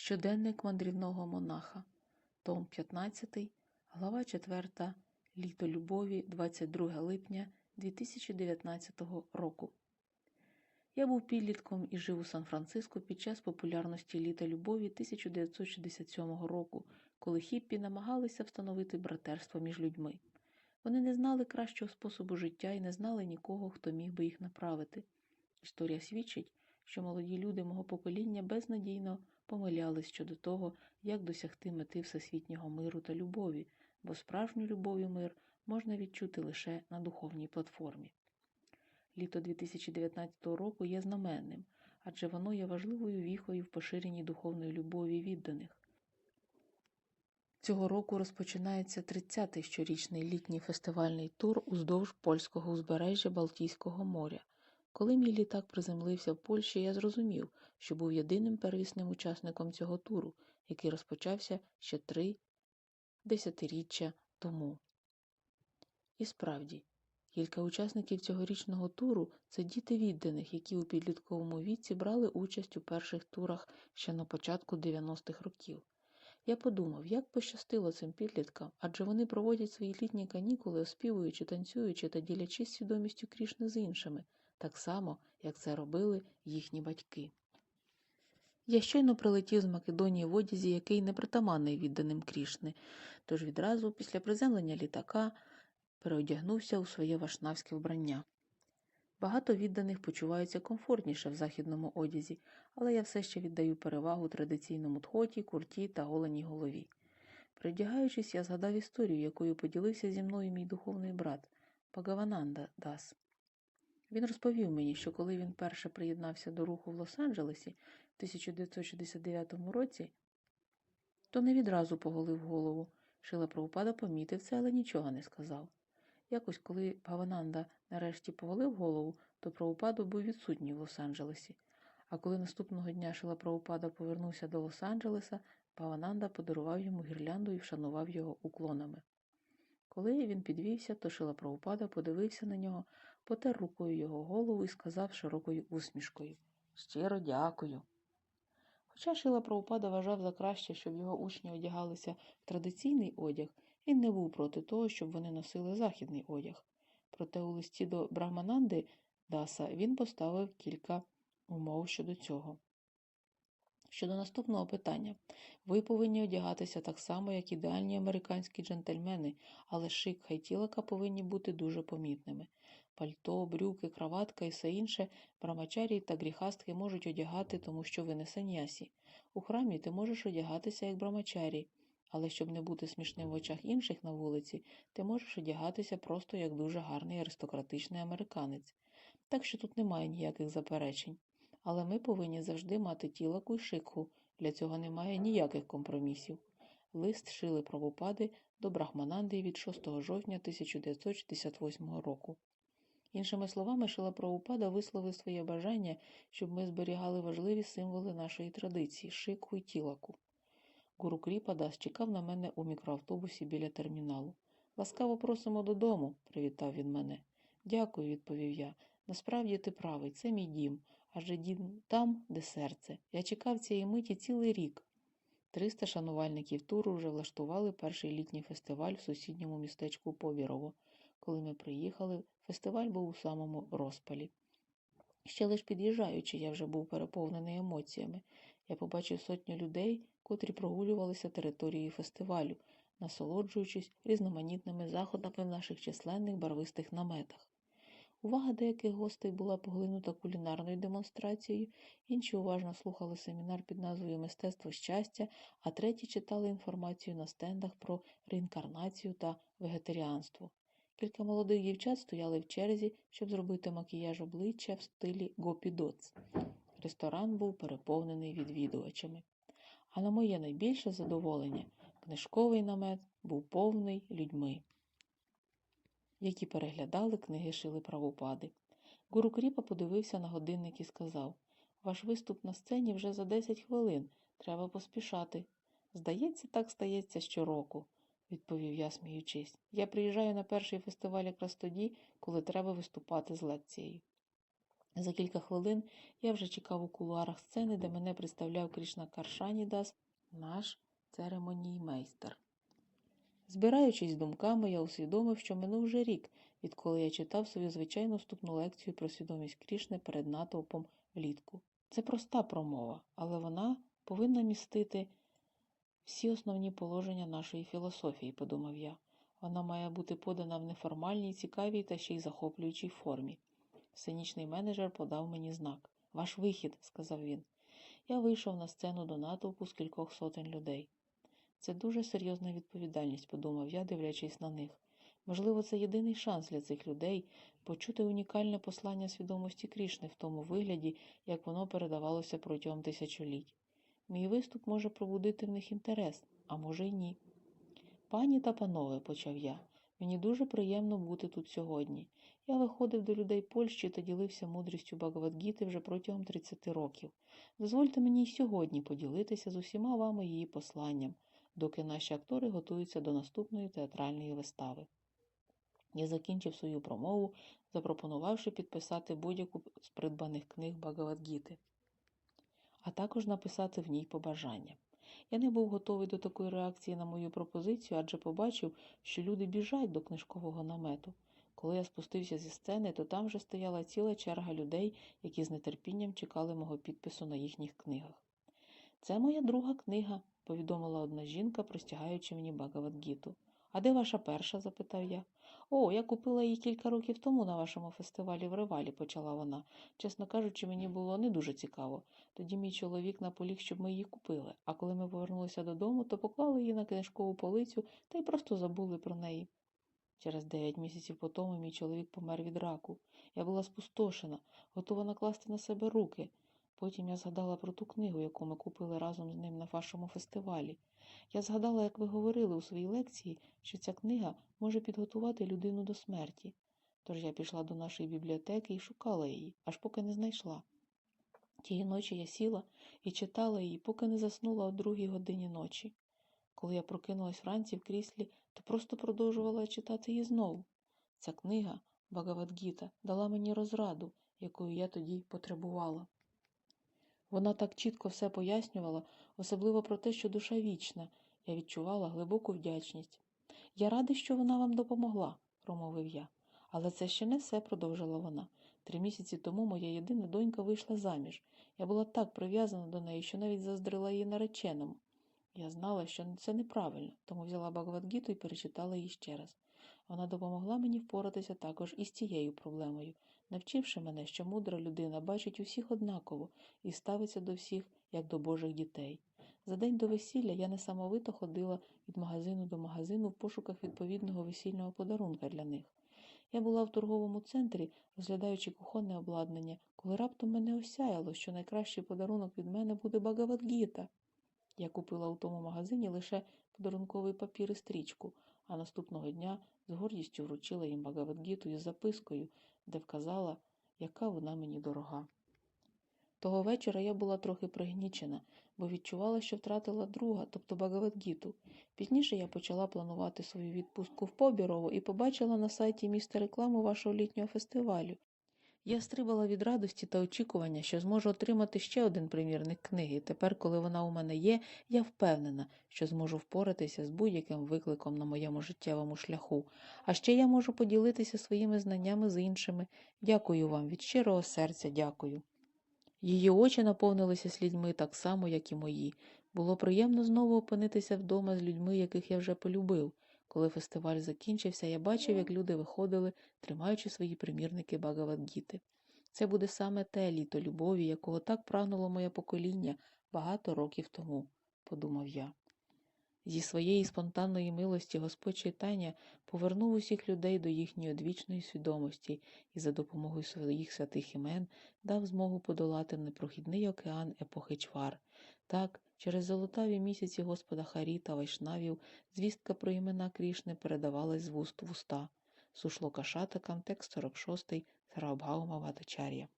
Щоденник мандрівного монаха, Том 15, глава 4, Літо любові, 22 липня 2019 року. Я був підлітком і жив у Сан-Франциско під час популярності Літа любові 1967 року, коли хіппі намагалися встановити братерство між людьми. Вони не знали кращого способу життя і не знали нікого, хто міг би їх направити. Історія свідчить, що молоді люди мого покоління безнадійно помилялись щодо того, як досягти мети всесвітнього миру та любові, бо справжню любов і мир можна відчути лише на духовній платформі. Літо 2019 року є знаменним, адже воно є важливою віхою в поширенні духовної любові відданих. Цього року розпочинається 30-й щорічний літній фестивальний тур уздовж польського узбережжя Балтійського моря. Коли мій літак приземлився в Польщі, я зрозумів, що був єдиним первісним учасником цього туру, який розпочався ще три десятиріччя тому. І справді, кілька учасників цьогорічного туру це діти відданих, які у підлітковому віці брали участь у перших турах ще на початку 90-х років. Я подумав, як пощастило цим підліткам, адже вони проводять свої літні канікули, оспівуючи, танцюючи та ділячись свідомістю Крішни з іншими, так само, як це робили їхні батьки. Я щойно прилетів з Македонії в одязі, який не притаманний відданим Крішни, тож відразу після приземлення літака переодягнувся у своє вашнавське вбрання. Багато відданих почуваються комфортніше в західному одязі, але я все ще віддаю перевагу традиційному тхоті, курті та голеній голові. Придягаючись, я згадав історію, якою поділився зі мною мій духовний брат Пагавананда Дас. Він розповів мені, що коли він перше приєднався до руху в Лос-Анджелесі в 1969 році, то не відразу поголив голову. Шила Прабхупада помітив це, але нічого не сказав. Якось, коли Павананда нарешті поголив голову, то Прабхупада був відсутній в Лос-Анджелесі. А коли наступного дня Шила Прабхупада повернувся до Лос-Анджелеса, Павананда подарував йому гірлянду і вшанував його уклонами. Коли він підвівся, то Шила Прабхупада подивився на нього, потер рукою його голову і сказав широкою усмішкою Щиро дякую. Хоча Шила Прабхупада вважав за краще, щоб його учні одягалися в традиційний одяг, він не був проти того, щоб вони носили західний одяг. Проте у листі до Брахмананди Даса він поставив кілька умов щодо цього. Щодо наступного питання, ви повинні одягатися так само, як ідеальні американські джентльмени, але шик хайтілака повинні бути дуже помітними. Пальто, брюки, краватка і все інше брамачарі та гріхастки можуть одягати, тому що ви не санясі. У храмі ти можеш одягатися як брамачарі, але щоб не бути смішним в очах інших на вулиці, ти можеш одягатися просто як дуже гарний аристократичний американець. Так що тут немає ніяких заперечень. Але ми повинні завжди мати тілаку й шикху, для цього немає ніяких компромісів. Лист шили правопади до Брахмананди від 6 жовтня 1968 року. Іншими словами, Шила Прабхупада висловив своє бажання, щоб ми зберігали важливі символи нашої традиції шикху й тілаку. Гуру Кріпадас чекав на мене у мікроавтобусі біля терміналу. Ласкаво просимо додому, привітав він мене. Дякую, відповів я. Насправді ти правий, це мій дім, адже дім там, де серце. Я чекав цієї миті цілий рік. Триста шанувальників туру вже влаштували перший літній фестиваль в сусідньому містечку Побірово. Коли ми приїхали, фестиваль був у самому розпалі. Ще лиш під'їжджаючи, я вже був переповнений емоціями. Я побачив сотню людей, котрі прогулювалися територією фестивалю, насолоджуючись різноманітними заходами в наших численних барвистих наметах. Увага деяких гостей була поглинута кулінарною демонстрацією, інші уважно слухали семінар під назвою Мистецтво щастя, а треті читали інформацію на стендах про реінкарнацію та вегетаріанство. Кілька молодих дівчат стояли в черзі, щоб зробити макіяж обличчя в стилі гопідоц. Ресторан був переповнений відвідувачами. А на моє найбільше задоволення книжковий намет був повний людьми які переглядали книги Шили Правопади. Гуру Кріпа подивився на годинник і сказав Ваш виступ на сцені вже за 10 хвилин. Треба поспішати. Здається, так стається щороку, відповів я, сміючись. Я приїжджаю на перший фестиваль якраз тоді, коли треба виступати з лекцією. За кілька хвилин я вже чекав у кулуарах сцени, де мене представляв Крішна Каршанідас, наш церемоніймейстер. Збираючись з думками, я усвідомив, що минув вже рік, відколи я читав свою звичайну вступну лекцію про свідомість Крішни перед натовпом влітку. Це проста промова, але вона повинна містити всі основні положення нашої філософії, подумав я. Вона має бути подана в неформальній, цікавій та ще й захоплюючій формі. Сценічний менеджер подав мені знак. Ваш вихід, сказав він. Я вийшов на сцену до натовпу з кількох сотень людей. Це дуже серйозна відповідальність, подумав я, дивлячись на них. Можливо, це єдиний шанс для цих людей почути унікальне послання свідомості Крішни в тому вигляді, як воно передавалося протягом тисячоліть. Мій виступ може пробудити в них інтерес, а може й ні. Пані та панове, почав я, мені дуже приємно бути тут сьогодні. Я виходив до людей Польщі та ділився мудрістю Багавадгіти вже протягом 30 років. Дозвольте мені й сьогодні поділитися з усіма вами її посланням, доки наші актори готуються до наступної театральної вистави. Я закінчив свою промову, запропонувавши підписати будь-яку з придбаних книг Багавадгіти, а також написати в ній побажання. Я не був готовий до такої реакції на мою пропозицію, адже побачив, що люди біжать до книжкового намету. Коли я спустився зі сцени, то там вже стояла ціла черга людей, які з нетерпінням чекали мого підпису на їхніх книгах. Це моя друга книга, повідомила одна жінка, простягаючи мені Багавадгіту. А де ваша перша? запитав я. О, я купила її кілька років тому на вашому фестивалі в Ревалі, почала вона. Чесно кажучи, мені було не дуже цікаво. Тоді мій чоловік наполіг, щоб ми її купили, а коли ми повернулися додому, то поклали її на книжкову полицю та й просто забули про неї. Через дев'ять місяців по тому мій чоловік помер від раку. Я була спустошена, готова накласти на себе руки. Потім я згадала про ту книгу, яку ми купили разом з ним на вашому фестивалі. Я згадала, як ви говорили у своїй лекції, що ця книга може підготувати людину до смерті. Тож я пішла до нашої бібліотеки і шукала її, аж поки не знайшла. Тієї ночі я сіла і читала її, поки не заснула о другій годині ночі. Коли я прокинулась вранці в кріслі, то просто продовжувала читати її знову. Ця книга, Багавадгіта, дала мені розраду, якої я тоді потребувала. Вона так чітко все пояснювала, особливо про те, що душа вічна. Я відчувала глибоку вдячність. Я радий, що вона вам допомогла, промовив я. Але це ще не все, продовжила вона. Три місяці тому моя єдина донька вийшла заміж. Я була так прив'язана до неї, що навіть заздрила її нареченому. Я знала, що це неправильно, тому взяла Багавадгіту і перечитала її ще раз. Вона допомогла мені впоратися також із цією проблемою, навчивши мене, що мудра людина бачить усіх однаково і ставиться до всіх, як до Божих дітей. За день до весілля я несамовито ходила від магазину до магазину в пошуках відповідного весільного подарунка для них. Я була в торговому центрі, розглядаючи кухонне обладнання, коли раптом мене осяяло, що найкращий подарунок від мене буде Багавадгіта. Я купила у тому магазині лише подарунковий папір і стрічку, а наступного дня з гордістю вручила їм Багавадгіту із запискою, де вказала, яка вона мені дорога. Того вечора я була трохи пригнічена, бо відчувала, що втратила друга, тобто Багавадгіту. Пізніше я почала планувати свою відпустку в Побірово і побачила на сайті міста рекламу вашого літнього фестивалю. Я стрибала від радості та очікування, що зможу отримати ще один примірник книги. Тепер, коли вона у мене є, я впевнена, що зможу впоратися з будь-яким викликом на моєму життєвому шляху. А ще я можу поділитися своїми знаннями з іншими. Дякую вам від щирого серця, дякую. Її очі наповнилися слідьми так само, як і мої. Було приємно знову опинитися вдома з людьми, яких я вже полюбив. Коли фестиваль закінчився, я бачив, як люди виходили, тримаючи свої примірники Багавадгіти. Це буде саме те літо любові, якого так прагнуло моє покоління багато років тому, подумав я. Зі своєї спонтанної милості Господь читання повернув усіх людей до їхньої одвічної свідомості і за допомогою своїх святих імен дав змогу подолати непрохідний океан епохи чвар. Так, через золотаві місяці Господа Харі та Вайшнавів звістка про імена Крішни передавалась з вуст в уста. Сушло кашатикам, текст 46, Сарабгаума Ватачар'я.